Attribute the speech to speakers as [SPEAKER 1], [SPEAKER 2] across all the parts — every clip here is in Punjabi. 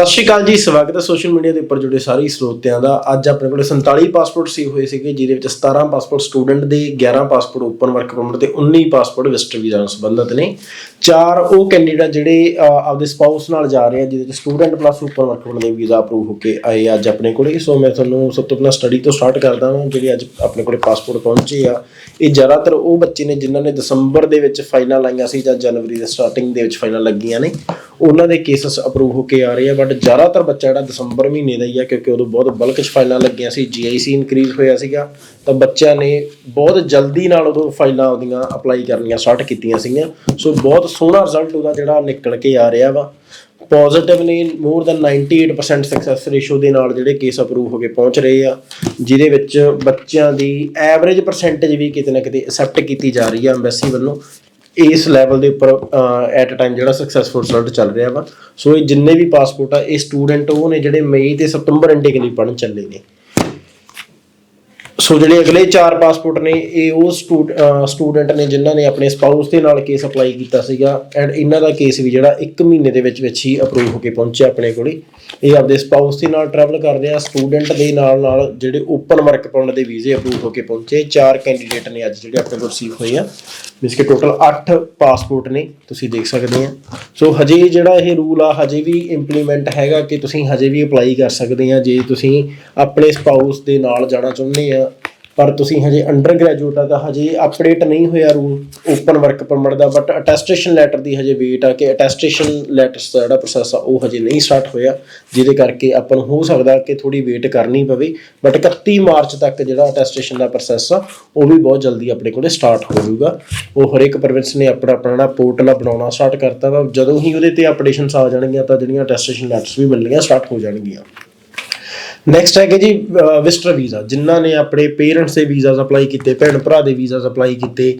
[SPEAKER 1] ਸਤਿ ਸ਼੍ਰੀ ਅਕਾਲ ਜੀ, ਸਵਾਗਤ ਹੈ ਸੋਸ਼ਲ ਮੀਡੀਆ ਦੇ ਉੱਪਰ ਜੁੜੇ ਸਾਰੇ ਸਰੋਤਿਆਂ ਦਾ। ਅੱਜ ਆਪਣੇ ਕੋਲ 47 ਪਾਸਪੋਰਟ ਸੀ ਹੋਏ ਸੀਗੇ, ਜਿਹਦੇ ਵਿੱਚ 17 ਪਾਸਪੋਰਟ ਸਟੂਡੈਂਟ ਦੇ 11 ਪਾਸਪੋਰਟ ਓਪਨ ਵਰਕ ਪਰਮਿਟ ਤੇ 19 ਪਾਸਪੋਰਟ ਵਿਜ਼ਟਰ ਵੀਜ਼ਾ ਨਾਲ ਸੰਬੰਧਿਤ ਨੇ। ਚਾਰ ਉਹ ਕੈਂਡੀਡੇਟ ਜਿਹੜੇ ਆਪਦੇ ਸਪਾਊਸ ਨਾਲ ਜਾ ਰਹੇ ਆ, ਜਿਹਦੇ ਵਿੱਚ student plus open work permit ਦੇ ਵੀਜ਼ਾ ਅਪਰੂਵ ਹੋ ਕੇ ਆਏ ਅੱਜ ਆਪਣੇ ਕੋਲੇ। ਸੋ ਮੈਂ ਤੁਹਾਨੂੰ ਸਭ ਤੋਂ ਪਹਿਲਾਂ ਸਟੱਡੀ ਤੋਂ ਸਟਾਰਟ ਕਰਦਾ ਹਾਂ, ਜਿਹੜੇ ਅੱਜ ਆਪਣੇ ਕੋਲੇ ਪਾਸਪੋਰਟ ਪਹੁੰਚੇ ਆ। ਇਹ ਜ਼ਿਆਦਾਤਰ ਉਹ ਬੱਚੇ ਨੇ ਜਿਨ੍ਹਾਂ ਨੇ ਦਸੰਬਰ ਦੇ ਵਿੱਚ ਫਾਈਲਾਂ ਲਾਈਆਂ ਸੀ ਜਾਂ ਜਨਵਰੀ ਦੇ ਸਟਾਰਟਿੰਗ ਦੇ ਵਿੱਚ ਫਾਈਲਾਂ ਲੱਗੀਆਂ ਨੇ। ਉਹਨਾਂ ਦੇ ਕੇਸਸ ਅਪਰੂਵ ਹੋ ਕੇ ਆ ਰਹੇ ਆ ਬਟ ਜ਼ਿਆਦਾਤਰ ਬੱਚਾ ਜਿਹੜਾ ਦਸੰਬਰ ਮਹੀਨੇ ਦਾ ਹੀ ਆ, ਕਿਉਂਕਿ ਉਦੋਂ ਬਹੁਤ ਬਲਕ 'ਚ ਫਾਈਲਾਂ ਲੱਗੀਆਂ ਸੀ ਜੀਆਈਸੀ ਇਨਕਰੀਜ਼ ਹੋਇਆ ਸੀਗਾ, ਤਾਂ ਬੱਚਿਆਂ ਨੇ ਬਹੁਤ ਜਲਦੀ ਨਾਲ ਉਦੋਂ ਫਾਈਲਾਂ ਉਹਦੀਆਂ ਅਪਲਾਈ ਕਰਨੀਆਂ ਸਟਾਰਟ ਕੀਤੀਆਂ ਸੀਗੀਆਂ। ਸੋ ਬਹੁਤ ਸੋਹਣਾ ਰਿਜ਼ਲਟ ਉਹਦਾ ਜਿਹੜਾ ਨਿਕਲ ਕੇ ਆ ਰਿਹਾ ਵਾ। ਪੋਜ਼ਿਟਿਵ ਨੇ ਮੋਰ ਦੈਨ 98% ਸਕਸੈਸ ਰੇਸ਼ੋ ਦੇ ਨਾਲ ਜਿਹੜੇ ਕੇਸ ਅਪਰੂਵ ਹੋ ਕੇ ਪਹੁੰਚ ਰਹੇ ਆ, ਜਿਹਦੇ ਵਿੱਚ ਬੱਚਿਆਂ ਦੀ ਐਵਰੇਜ ਪਰਸੈਂਟੇਜ ਵੀ ਕਿਤੇ ਨਾ ਕਿਤੇ ਅਸੈਪਟ ਕੀਤੀ ਜਾ ਰਹੀ ਆ ਐਮਬੈਸੀ ਵੱਲੋਂ। ਇਸ ਲੈਵਲ ਦੇ ਉੱਪਰ ਐਟ ਅ ਟਾਈਮ ਜਿਹੜਾ ਸਕਸੈਸਫੁਲ ਰਿਜ਼ਲਟ ਚੱਲ ਰਿਹਾ ਵਾ। ਸੋ ਇਹ ਜਿੰਨੇ ਵੀ ਪਾਸਪੋਰਟ ਆ, ਇਹ ਸਟੂਡੈਂਟ ਉਹ ਨੇ ਜਿਹੜੇ ਮਈ ਤੇ ਸਤੰਬਰ ਇੰਟੇਕ ਲਈ ਪੜਨ ਚੱਲੇ ਨੇ। ਸੋ ਜਿਹੜੇ ਅਗਲੇ ਚਾਰ ਪਾਸਪੋਰਟ ਨੇ, ਇਹ ਉਹ ਸਟੂਡੈਂਟ ਨੇ ਜਿਨ੍ਹਾਂ ਨੇ ਆਪਣੇ ਸਪਾਊਸ ਦੇ ਨਾਲ ਕੇਸ ਅਪਲਾਈ ਕੀਤਾ ਸੀਗਾ। ਐਂਡ ਇਹਨਾਂ ਦਾ ਕੇਸ ਵੀ ਜਿਹੜਾ 1 ਮਹੀਨੇ ਦੇ ਵਿੱਚ ਵਿੱਚ ਹੀ ਅਪਰੂਵ ਹੋ ਕੇ ਪਹੁੰਚਿਆ ਆਪਣੇ ਕੋਲੇ। ਇਹ ਆਪਦੇ ਸਪਾਊਸ ਦੇ ਨਾਲ ਟਰੈਵਲ ਕਰਦੇ ਆ ਸਟੂਡੈਂਟ ਦੇ ਨਾਲ ਨਾਲ ਜਿਹੜੇ ਓਪਨ ਵਰਕ ਪਰਮਿਟ ਦੇ ਵੀਜ਼ੇ ਅਪਰੂਵ ਹੋ ਕੇ ਪਹੁੰਚੇ। ਚਾਰ ਕੈਂਡੀਡੇਟ ਨੇ ਅੱਜ ਜਿਹੜੇ ਆਪਣੇ ਕੋਲ ਰਿਸੀਵ ਹੋਏ ਆ। ਜਿਸ ਕੇ ਟੋਟਲ 8 ਪਾਸਪੋਰਟ ਨੇ, ਤੁਸੀਂ ਦੇਖ ਸਕਦੇ ਆ। ਸੋ ਹਜੇ ਜਿਹੜਾ ਇਹ ਰੂਲ ਆ, ਹਜੇ ਵੀ ਇੰਪਲੀਮੈਂਟ ਹੈਗਾ ਕਿ ਤੁਸੀਂ ਹਜੇ ਵੀ ਅਪਲਾਈ ਕਰ ਸਕਦੇ ਆ। ਜੇ ਤੁਸੀਂ ਆਪਣੇ ਸਪਾਊਸ ਦੇ ਨਾਲ ਜਾਣਾ ਚਾਹੁੰਦੇ ਆ ਪਰ ਤੁਸੀਂ ਹਜੇ ਅੰਡਰ ਗ੍ਰੈਜੂਏਟ ਆ ਤਾਂ ਹਜੇ ਅਪਡੇਟ ਨਹੀਂ ਹੋਇਆ ਰੂਲ ਓਪਨ ਵਰਕ ਪਰਮਿਟ ਦਾ ਬਟ ਅਟੈਸਟੇਸ਼ਨ ਲੈਟਰ ਦੀ ਹਜੇ ਵੇਟ ਆ ਕਿ ਅਟੈਸਟੇਸ਼ਨ ਲੈਟਰਸ ਦਾ ਜਿਹੜਾ ਪ੍ਰੋਸੈਸ ਆ ਉਹ ਹਜੇ ਨਹੀਂ ਸਟਾਰਟ ਹੋਇਆ, ਜਿਹਦੇ ਕਰਕੇ ਆਪਾਂ ਨੂੰ ਹੋ ਸਕਦਾ ਕਿ ਥੋੜੀ ਵੇਟ ਕਰਨੀ ਪਵੇ ਬਟ 31 ਮਾਰਚ ਤੱਕ ਜਿਹੜਾ ਅਟੈਸਟੇਸ਼ਨ ਦਾ ਪ੍ਰੋਸੈਸ ਆ, ਉਹ ਵੀ ਬਹੁਤ ਜਲਦੀ ਆਪਣੇ ਕੋਲੇ ਸਟਾਰਟ ਹੋ ਜਾਊਗਾ। ਉਹ ਹਰੇਕ ਪ੍ਰੋਵਿੰਸ ਨੇ ਆਪਣਾ ਆਪਣਾ ਪੋਰਟਲ ਬਣਾਉਣਾ ਸਟਾਰਟ ਕਰਤਾ ਵਾ, ਜਦੋਂ ਹੀ ਉਹਦੇ ਤੇ ਅਪਡੇਸ਼ਨਸ ਆ ਜਾਣਗੀਆਂ ਤਾਂ ਜਿਹੜੀਆਂ ਅਟੈਸਟੇਸ਼ਨ ਲੈਟਰਸ ਵੀ ਮਿਲਣੀਆਂ ਸਟਾਰਟ ਹੋ ਜਾਣਗੀਆਂ। ਨੈਕਸਟ ਹੈਗੇ ਜੀ ਵਿਜ਼ਟਰ ਵੀਜ਼ਾ ਜਿਨ੍ਹਾਂ ਨੇ ਆਪਣੇ ਪੇਰੈਂਟਸ ਦੇ ਵੀਜ਼ਾਸ ਅਪਲਾਈ ਕੀਤੇ, ਭੈਣ ਭਰਾ ਦੇ ਵੀਜ਼ਾਸ ਅਪਲਾਈ ਕੀਤੇ।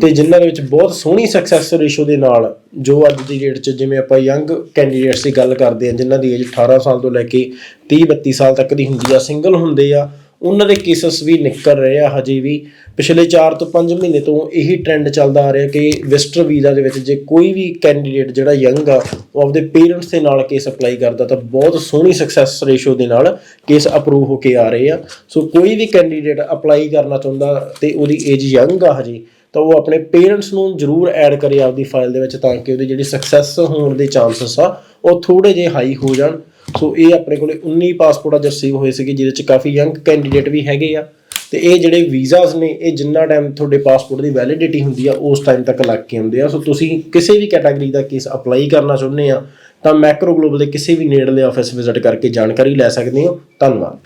[SPEAKER 1] ਤੇ ਜਿਨ੍ਹਾਂ ਦੇ ਵਿੱਚ ਬਹੁਤ ਸੋਹਣੀ ਸਕਸੈਸ ਰੇਸ਼ੋ ਦੇ ਨਾਲ, ਜੋ ਅੱਜ ਦੀ ਡੇਟ 'ਚ ਜਿਵੇਂ ਆਪਾਂ ਯੰਗ ਕੈਂਡੀਡੇਟਸ ਦੀ ਗੱਲ ਕਰਦੇ ਹਾਂ, ਜਿਨ੍ਹਾਂ ਦੀ ਏਜ 18 ਸਾਲ ਤੋਂ ਲੈ ਕੇ 30 32 ਸਾਲ ਤੱਕ ਦੀ ਹੁੰਦੀ ਆ ਸਿੰਗਲ ਹੁੰਦੇ ਆ ਉਹਨਾਂ ਦੇ ਕੇਸਸ ਵੀ ਨਿਕਲ ਰਹੇ ਆ ਹਜੇ ਵੀ। ਪਿਛਲੇ 4 ਤੋਂ 5 ਮਹੀਨੇ ਤੋਂ ਇਹੀ ਟ੍ਰੈਂਡ ਚੱਲਦਾ ਆ ਰਿਹਾ ਕਿ ਵਿਜ਼ਟਰ ਵੀਜ਼ਾ ਦੇ ਵਿੱਚ ਜੇ ਕੋਈ ਵੀ ਕੈਂਡੀਡੇਟ ਜਿਹੜਾ ਯੰਗ ਆ, ਉਹ ਆਪਦੇ ਪੇਰੈਂਟਸ ਦੇ ਨਾਲ ਕੇਸ ਅਪਲਾਈ ਕਰਦਾ ਤਾਂ ਬਹੁਤ ਸੋਹਣੀ ਸਕਸੈਸ ਰੇਸ਼ੋ ਦੇ ਨਾਲ ਕੇਸ ਅਪਰੂਵ ਹੋ ਕੇ ਆ ਰਹੇ ਆ। ਸੋ ਕੋਈ ਵੀ ਕੈਂਡੀਡੇਟ ਅਪਲਾਈ ਕਰਨਾ ਚਾਹੁੰਦਾ ਤੇ ਉਹਦੀ ਏਜ ਯੰਗ ਆ ਹਜੇ, ਤਾਂ ਉਹ ਆਪਣੇ ਪੇਰੈਂਟਸ ਨੂੰ ਜ਼ਰੂਰ ਐਡ ਕਰੇ ਆਪਦੀ ਫਾਈਲ ਦੇ ਵਿੱਚ ਤਾਂ ਕਿ ਉਹਦੀ ਜਿਹੜੀ ਸਕਸੈਸ ਹੋਣ ਦੇ ਚਾਂਸਸ ਆ, ਉਹ ਥੋੜੇ ਜਿਹੇ ਹਾਈ ਹੋ ਜਾਣ। ਸੋ ਇਹ ਆਪਣੇ ਕੋਲੇ 19 ਪਾਸਪੋਰਟ ਅੱਜ ਰਿਸੀਵ ਹੋਏ ਸੀਗੇ, ਜਿਹਦੇ ਚ ਕਾਫੀ ਯੰਗ ਕੈਂਡੀਡੇਟ ਵੀ ਹੈਗੇ ਆ। ਤੇ ਇਹ ਜਿਹੜੇ ਵੀਜ਼ਾਸ ਨੇ, ਇਹ ਜਿੰਨਾ ਟਾਈਮ ਤੁਹਾਡੇ ਪਾਸਪੋਰਟ ਦੀ ਵੈਲਿਡਿਟੀ ਹੁੰਦੀ ਆ, ਉਸ ਟਾਈਮ ਤੱਕ ਲੱਗ ਕੇ ਹੁੰਦੇ ਆ। ਸੋ ਤੁਸੀਂ ਕਿਸੇ ਵੀ ਕੈਟਾਗਰੀ ਦਾ ਕੇਸ ਅਪਲਾਈ ਕਰਨਾ ਚਾਹੁੰਦੇ ਆ, ਤਾਂ ਮੈਕਰੋ ਗਲੋਬਲ ਦੇ ਕਿਸੇ ਵੀ ਨੇੜਲੇ ਆਫਿਸ ਵਿਜ਼ਿਟ ਕਰਕੇ ਜਾਣਕਾਰੀ ਲੈ ਸਕਦੇ ਹੋ। ਧੰਨਵਾਦ।